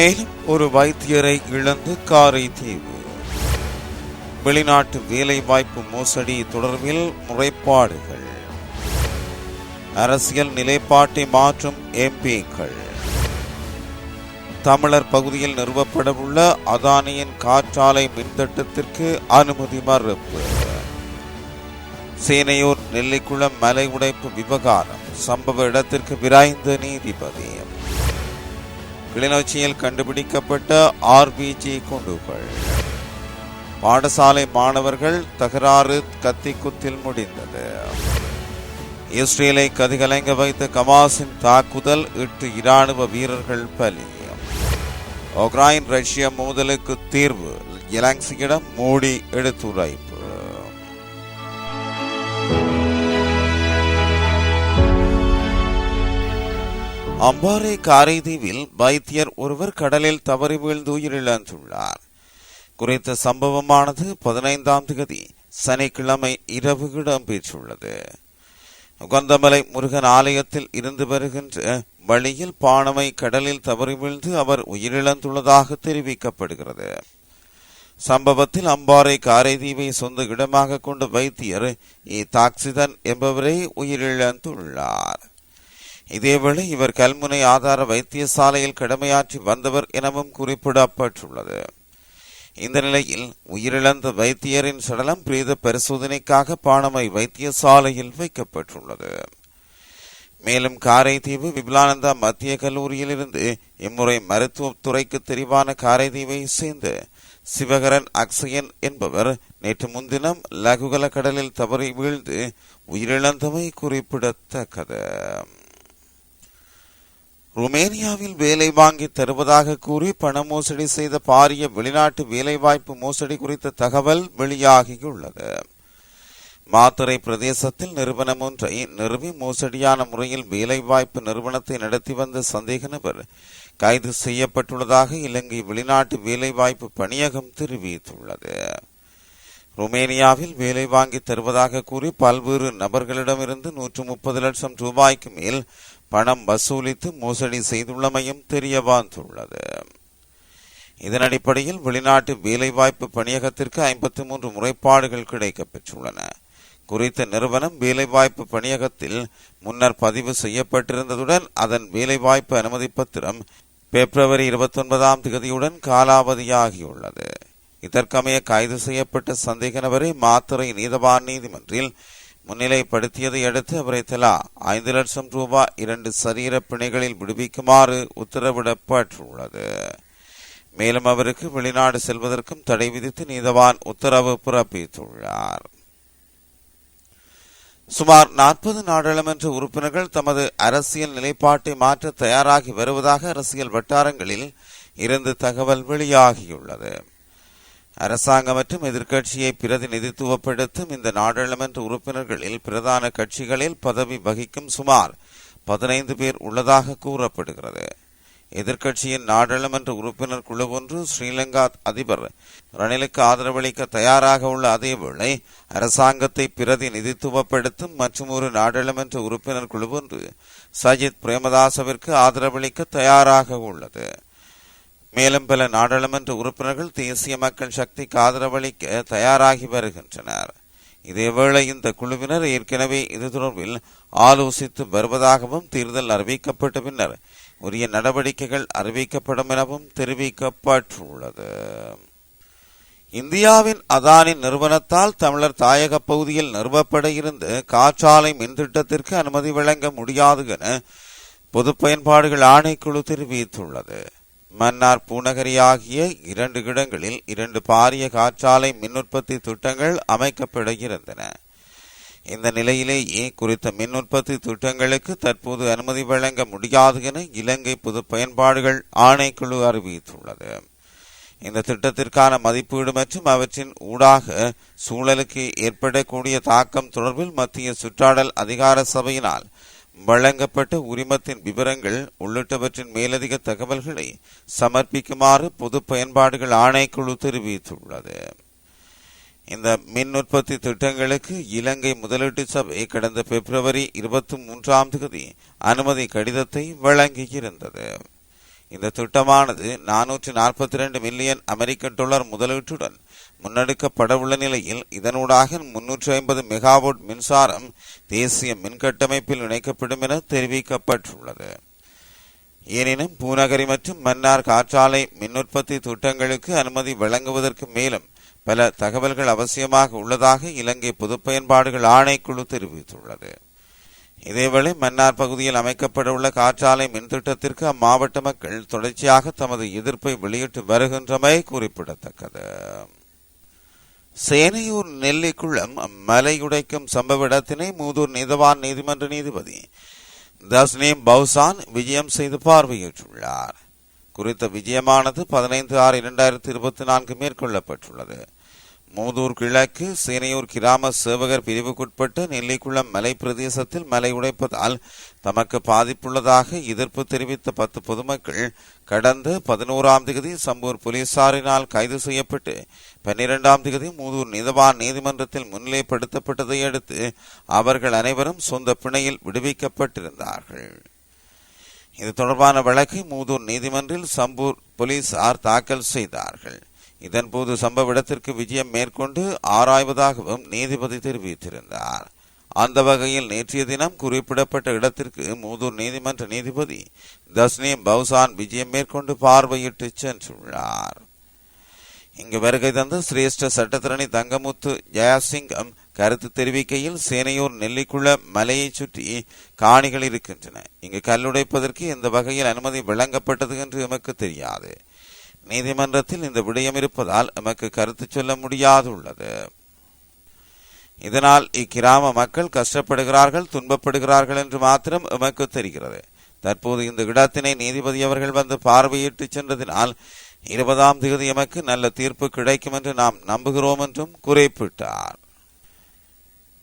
மேலும் ஒரு வைத்தியரை இழந்து காரை தீவு வெளிநாட்டு வேலைவாய்ப்பு மோசடி தொடர்பில் முறைப்பாடுகள். அரசியல் நிலைப்பாட்டை மாற்றும் எம்பிக்கள். தமிழர் பகுதியில் நிறுவப்படவுள்ள அதானியின் காற்றாலை மின்திட்டத்திற்கு அனுமதி மறுப்பு. சேனையூர் நெல்லிக்குளம் மலை உடைப்பு விவகாரம். சம்பவ இடத்திற்கு விரைந்த நீதிபதி. கிளிநொச்சியில் கண்டுபிடிக்கப்பட்ட ஆர்பிஜி குண்டுகள். பாடசாலை மாணவர்கள் தகராறு கத்திக்குத்தில் முடிந்தது. இஸ்ரேலை கதிகலங்க வைத்த கமாஸின் தாக்குதல் எட்டு இராணுவ வீரர்கள் பலி. உக்ரைன் ரஷ்ய மோதலுக்கு தீர்வு. இலங்சியிடம் மோடி எடுத்துரைப்பு. அம்பாறை காரைதீவில் வைத்தியர் ஒருவர் கடலில் தவறி வீழ்ந்து உயிரிழந்துள்ளார். குறித்த சம்பவமானது பதினைந்தாம் தேதி சனிக்கிழமை இரவு இடம்பெற்றுள்ளது. உகந்தமலை முருகன் ஆலயத்தில் இருந்து வருகின்ற வழியில் பாணமை கடலில் தவறி வீழ்ந்து அவர் உயிரிழந்துள்ளதாக தெரிவிக்கப்படுகிறது. சம்பவத்தில் அம்பாறை காரைதீவை சொந்த இடமாக கொண்ட வைத்தியர் இ தாக்சிதன் என்பவரே உயிரிழந்துள்ளார். இதேவேளை இவர் கல்முனை ஆதார வைத்தியசாலையில் கடமையாற்றி வந்தவர் எனவும் குறிப்பிடப்பட்டுள்ளது. இந்த நிலையில் உயிரிழந்த வைத்தியரின் சடலம் பிரேத பரிசோதனைக்காக பாணமை வைத்தியசாலையில் வைக்கப்பட்டுள்ளது. மேலும் காரைதீவு விபுலானந்தா மத்திய கல்லூரியிலிருந்து இம்முறை மருத்துவத்துறைக்கு தெரிவான காரைதீவை சேர்ந்த சிவகரன் அக்ஷயன் என்பவர் நேற்று முன்தினம் லகுகல கடலில் தவறி வீழ்ந்து உயிரிழந்தமை குறிப்பிடத்தக்கது. ருமேனியாவில் வேலை வாங்கி தருவதாக கூறி பண மோசடி செய்த பாரிய வெளிநாட்டு வேலைவாய்ப்பு மோசடி குறித்த தகவல் வெளியாகியுள்ளது. மாத்தறை பிரதேசத்தில் நிறுவனம் ஒன்றை நிறுவி மோசடியான முறையில் வேலைவாய்ப்பு நிறுவனத்தை நடத்தி வந்த சந்தேக நபர் கைது செய்யப்பட்டுள்ளதாக இலங்கை வெளிநாட்டு வேலைவாய்ப்பு பணியகம் தெரிவித்துள்ளது. ருமேனியாவில் வேலை வாங்கி தருவதாக கூறி பல்வேறு நபர்களிடமிருந்து நூற்று முப்பது லட்சம் ரூபாய்க்கு மேல் பணம் வசூலித்து மோசடி செய்துள்ளமையும் தெரிய வந்துள்ளது. இதன் அடிப்படையில் வெளிநாட்டு வேலைவாய்ப்பு பணியகத்திற்கு ஐம்பத்தி மூன்று முறைப்பாடுகள் கிடைக்கப்பெற்றுள்ளன குறித்த நிறுவனம் வேலைவாய்ப்பு பணியகத்தில் முன்னர் பதிவு செய்யப்பட்டிருந்ததுடன் அதன் வேலைவாய்ப்பு அனுமதி பத்திரம் பிப்ரவரி இருபத்தி ஒன்பதாம் தேதியுடன் காலாவதியாகியுள்ளது. இதற்கமைய கைது செய்யப்பட்ட சந்தேக நபரை மாத்துறை நீதவான் நீதிமன்றில் முன்னிலைப்படுத்தியதை அடுத்து அவரை தலா ஐந்து லட்சம் ரூபாய் இரண்டு சரீர பிணைகளில் விடுவிக்குமாறு உத்தரவிடப்பட்டுள்ளது. மேலும் அவருக்கு வெளிநாடு செல்வதற்கும் தடை விதித்து நீதவான் உத்தரவு பிறப்பித்துள்ளார். சுமார் நாற்பது நாடாளுமன்ற உறுப்பினர்கள் தமது அரசியல் நிலைப்பாட்டை மாற்ற தயாராகி வருவதாக அரசியல் வட்டாரங்களில் இருந்து தகவல் வெளியாகியுள்ளது. அரசாங்கம் மற்றும் எதிர்க்கட்சியை பிரதிநிதித்துவப்படுத்தும் இந்த நாடாளுமன்ற உறுப்பினர்களில் பிரதான கட்சிகளில் பதவி வகிக்கும் சுமார் பதினைந்து பேர் உள்ளதாக கூறப்படுகிறது. எதிர்க்கட்சியின் நாடாளுமன்ற உறுப்பினர் குழு ஒன்று ஸ்ரீலங்கா அதிபர் ரணிலுக்கு ஆதரவளிக்க தயாராக உள்ள அதேவேளை அரசாங்கத்தை பிரதிநிதித்துவப்படுத்தும் மற்றும் ஒரு நாடாளுமன்ற உறுப்பினர் குழு ஒன்று சஜித் பிரேமதாசவிற்கு ஆதரவளிக்க தயாராக உள்ளது. மேலும் பல நாடாளுமன்ற உறுப்பினர்கள் தேசிய மக்கள் சக்திக்கு ஆதரவளிக்க தயாராகி வருகின்றனர். இதேவேளை இந்த குழுவினர் ஏற்கனவே இது தொடர்பில் ஆலோசித்து வருவதாகவும் தேர்தல் அறிவிக்கப்பட்ட பின்னர் உரிய நடவடிக்கைகள் அறிவிக்கப்படும் எனவும் தெரிவிக்கப்பட்டுள்ளது. இந்தியாவின் அதானி நிறுவனத்தால் தமிழர் தாயக பகுதியில் நிறுவப்பட இருந்து காற்றாலை மின்திட்டத்திற்கு அனுமதி வழங்க முடியாது என பொது பயன்பாடுகள் ஆணைக்குழு தெரிவித்துள்ளது. மன்னார் பூநகரியாகிய இரண்டு இடங்களில் இரண்டு பாரிய காற்றாலை மின் உற்பத்தி திட்டங்கள் அமைக்கப்பட இருந்தன இந்த நிலையிலேயே குறித்த மின் உற்பத்தி திட்டங்களுக்கு தற்போது அனுமதி வழங்க முடியாது என இலங்கை பொது பயன்பாடுகள் ஆணைக்குழு அறிவித்துள்ளது. இந்த திட்டத்திற்கான மதிப்பீடு மற்றும் அவற்றின் ஊடாக சூழலுக்கு ஏற்படக்கூடிய தாக்கம் தொடர்பில் மத்திய சுற்றாடல் அதிகார சபையினால் வழங்கப்பட்ட உரிமத்தின் விவரங்கள் உள்ளிட்டவற்றின் மேலதிக தகவல்களை சமர்ப்பிக்குமாறு பொது பயன்பாடுகள் ஆணைக்குழு தெரிவித்துள்ளது. இந்த மின் உற்பத்தி திட்டங்களுக்கு இலங்கை முதலீட்டு சபை கடந்த பிப்ரவரி இருபத்தி மூன்றாம் தேதி அனுமதி கடிதத்தை வழங்கியிருந்தது. இந்த திட்டமானது நானூற்றி நாற்பத்தி இரண்டு மில்லியன் அமெரிக்க டாலர் முதலீட்டுடன் முன்னெடுக்கப்படவுள்ள நிலையில் இதனூடாக முன்னூற்றி ஐம்பது மெகாவோட் மின்சாரம் தேசிய மின்கட்டமைப்பில் இணைக்கப்படும் என தெரிவிக்கப்பட்டுள்ளது. எனினும் பூநகரி மற்றும் மன்னார் காற்றாலை மின்னுற்பத்தி திட்டங்களுக்கு அனுமதி வழங்குவதற்கு மேலும் பல தகவல்கள் அவசியமாக உள்ளதாக இலங்கை பொதுப்பயன்பாடுகள் ஆணைக்குழு தெரிவித்துள்ளது. இதேவேளை மன்னார் பகுதியில் அமைக்கப்படவுள்ள காற்றாலை மின் திட்டத்திற்கு அம்மாவட்ட மக்கள் தொடர்ச்சியாக தமது எதிர்ப்பை வெளியிட்டு வருகின்றமை குறிப்பிடத்தக்கது. சேனையூர் நெல்லிக்குளம் மலையுடைக்கும் சம்பவ இடத்தினை மூதூர் நீதவான் நீதிமன்ற நீதிபதி தஸ்னீம் பவுசான் விஜயம் செய்து பார்வையிட்டுள்ளார் குறித்த விஜயமானது பதினைந்து ஆறு இரண்டாயிரத்தி இருபத்தி நான்கு மேற்கொள்ளப்பட்டுள்ளது. மூதூர் கிழக்கு சீனையூர் கிராம சேவகர் பிரிவுக்குட்பட்டு நெல்லிக்குளம் மலை பிரதேசத்தில் மலை உடைப்பதால் தமக்கு பாதிப்புள்ளதாக எதிர்ப்பு தெரிவித்த பத்து பொதுமக்கள் கடந்த பதினோராம் திகதி சம்பூர் போலீசாரினால் கைது செய்யப்பட்டு பன்னிரெண்டாம் திகதி மூதூர் நீதவான் நீதிமன்றத்தில் முன்னிலைப்படுத்தப்பட்டதை அடுத்து அவர்கள் அனைவரும் சொந்த பிணையில் விடுவிக்கப்பட்டிருந்தார்கள். இது தொடர்பான வழக்கை மூதூர் நீதிமன்றில் சம்பூர் போலீசார் தாக்கல் செய்தார்கள். இதன்போது சம்பவ இடத்திற்கு விஜயம் மேற்கொண்டு ஆராய்வதாகவும் நீதிபதி தெரிவித்திருந்தார். அந்த வகையில் நேற்றைய தினம் குறிப்பிடப்பட்ட இடத்திற்கு மூதூர் நீதிமன்ற நீதிபதி தஸ்னீம் பவுசான் விஜயம் மேற்கொண்டு பார்வையிட்டு சென்றுள்ளார். இங்கு வருகை தந்த சிரேஷ்ட சட்டத்திரணி தங்கமுத்து ஜெயசிங்கம் கருத்து தெரிவிக்கையில் சேனையூர் நெல்லிக்குள்ள மலையை சுற்றி காணிகள் இருக்கின்றன. இங்கு கல்லுடைப்பதற்கு இந்த வகையில் அனுமதி வழங்கப்பட்டது என்று எமக்கு தெரியாது. நீதிமன்றத்தில் இந்த விடயம் இருப்பதால் எமக்கு கருத்து சொல்ல முடியாதுள்ளது. இதனால் இக்கிராம மக்கள் கஷ்டப்படுகிறார்கள் துன்பப்படுகிறார்கள் என்று மாத்திரம் எமக்கு தெரிகிறது. தற்போது இந்த இடத்தினை நீதிபதி அவர்கள் வந்து பார்வையிட்டு சென்றதினால் இருபதாம் தேதி எமக்கு நல்ல தீர்ப்பு கிடைக்கும் என்று நாம் நம்புகிறோம் என்றும் குறிப்பிட்டார்.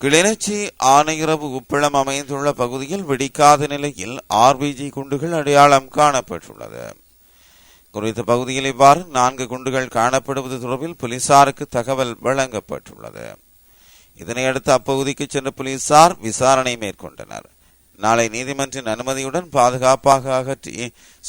கிளிநொச்சி ஆனையிரவு உப்பளம் அமைந்துள்ள பகுதியில் வெடிக்காத நிலையில் ஆர்பிஜி குண்டுகள் அடையாளம் காணப்பட்டுள்ளது. குறித்த பகுதியில் இவ்வாறு நான்கு குண்டுகள் காணப்படுவது தொடர்பில் போலீசாருக்கு தகவல் வழங்கப்பட்டுள்ளது. இதனையடுத்து அப்பகுதிக்கு சென்ற போலீசார் விசாரணை மேற்கொண்டனர். நாளை நீதிமன்றின் அனுமதியுடன் பாதுகாப்பாக அகற்றி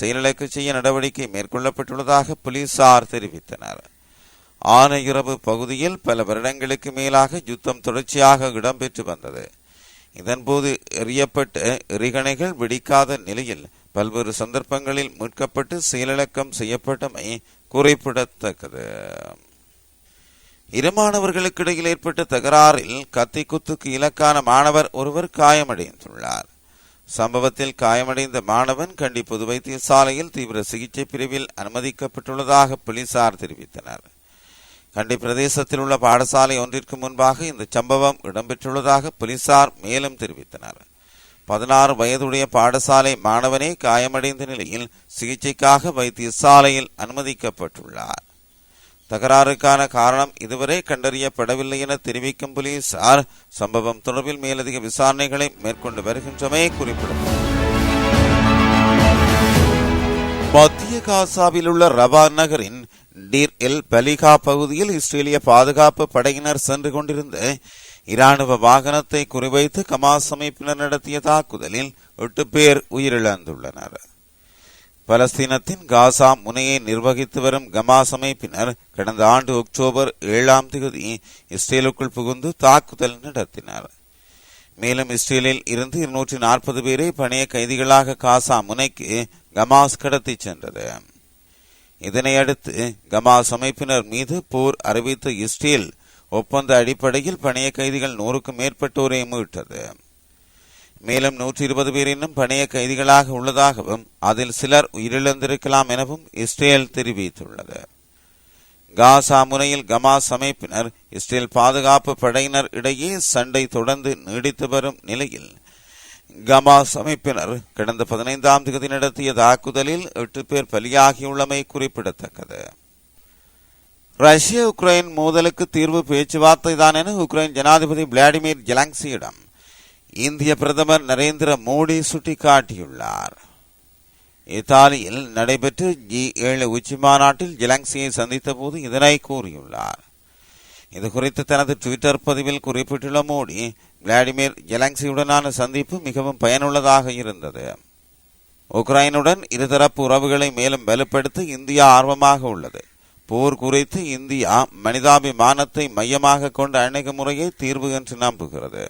செயலிழக்க செய்ய நடவடிக்கை மேற்கொள்ளப்பட்டுள்ளதாக போலீசார் தெரிவித்தனர். ஆனையிரவு பகுதியில் பல வருடங்களுக்கு மேலாக யுத்தம் தொடர்ச்சியாக இடம்பெற்று வந்தது. இதன்போது எறியப்பட்ட எறிகணைகள் வெடிக்காத நிலையில் பல்வேறு சந்தர்ப்பங்களில் மீட்கப்பட்டு செயலிழக்கம் செய்யப்பட்டமை குறிப்பிடத்தக்கது. இரு மாணவர்களுக்கு இடையில் ஏற்பட்ட தகராறில் கத்தி குத்துக்கு இலக்கான மாணவர் ஒருவர் காயமடைந்துள்ளார். சம்பவத்தில் காயமடைந்த மாணவன் கண்டி பொது வைத்தியசாலையில் தீவிர சிகிச்சை பிரிவில் அனுமதிக்கப்பட்டுள்ளதாக போலீசார் தெரிவித்தனர். கண்டி பிரதேசத்தில் உள்ள பாடசாலை ஒன்றிற்கு முன்பாக இந்த சம்பவம் இடம்பெற்றுள்ளதாக போலீசார் மேலும் தெரிவித்தனர். பதினாறு வயதுடைய பாடசாலை மாணவனே காயமடைந்த நிலையில் சிகிச்சைக்காக வைத்தியசாலையில் அனுமதிக்கப்பட்டுள்ளார். தகராறுக்கான காரணம் இதுவரை கண்டறியப்படவில்லை என தெரிவிக்கும் போலீசார் சம்பவம் தொடர்பில் மேலதிக விசாரணைகளை மேற்கொண்டு வருகின்றமை குறிப்பிடும் மத்திய காசாவில் உள்ள ரவா நகரின் டீர் எல் பலிகா பகுதியில் இஸ்ரேலிய பாதுகாப்பு படையினர் சென்று கொண்டிருந்த இராணுவ வாகனத்தை குறிவைத்து கமாஸ் அமைப்பினர் நடத்திய தாக்குதலில் எட்டு பேர் உயிரிழந்துள்ளனர். பலஸ்தீனத்தின் காசா முனையை நிர்வகித்து வரும் கமாஸ் அமைப்பினர் கடந்த ஆண்டு அக்டோபர் ஏழாம் தேதி இஸ்ரேலுக்குள் புகுந்து தாக்குதல் நடத்தினர். மேலும் இஸ்ரேலில் இருந்து இருநூற்றி நாற்பது பேரை பணைய கைதிகளாக காசா முனைக்கு கமாஸ் கடத்திச் சென்றது. இதனையடுத்து கமாஸ் அமைப்பினர் மீது போர் அறிவித்த இஸ்ரேல் ஒப்பந்த அடிப்படையில் பணைய கைதிகள் நூறுக்கும் மேற்பட்டோரை மீட்டது. மேலும் நூற்றி இருபது பேர் இன்னும் பணைய கைதிகளாக உள்ளதாகவும் அதில் சிலர் உயிரிழந்திருக்கலாம் எனவும் இஸ்ரேல் தெரிவித்துள்ளது. காசா முனையில் கமாஸ் அமைப்பினர் இஸ்ரேல் பாதுகாப்பு படையினர் இடையே சண்டை தொடர்ந்து நீடித்து வரும் நிலையில் கமாஸ் அமைப்பினர் கடந்த பதினைந்தாம் தேதி நடத்திய தாக்குதலில் எட்டு பேர் பலியாகியுள்ளமை குறிப்பிடத்தக்கது. ரஷ்ய உக்ரைன் மோதலுக்கு தீர்வு பேச்சுவார்த்தை தான் என உக்ரைன் ஜனாதிபதி விளாடிமிர் ஜெலங்சியிடம் இந்திய பிரதமர் நரேந்திர மோடி சுட்டிக்காட்டியுள்ளார். இத்தாலியில் நடைபெற்ற ஜி ஏழு உச்சி மாநாட்டில் ஜெலங்சியை சந்தித்த போது இதனை கூறியுள்ளார். இது குறித்து தனது ட்விட்டர் பதிவில் குறிப்பிட்டுள்ள மோடி விளாடிமிர் ஜெலங்சியுடனான சந்திப்பு மிகவும் பயனுள்ளதாக இருந்தது. உக்ரைனுடன் இருதரப்பு உறவுகளை மேலும் வலுப்படுத்த இந்தியா ஆர்வமாக உள்ளது. போர் குறித்து இந்தியா மனிதாபிமானத்தை மையமாக கொண்ட அணுகுமுறையை தீர்வு என்று நம்புகிறது.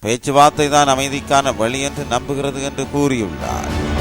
பேச்சுவார்த்தை தான் அமைதிக்கான வழி என்று நம்புகிறது என்று கூறியுள்ளார்.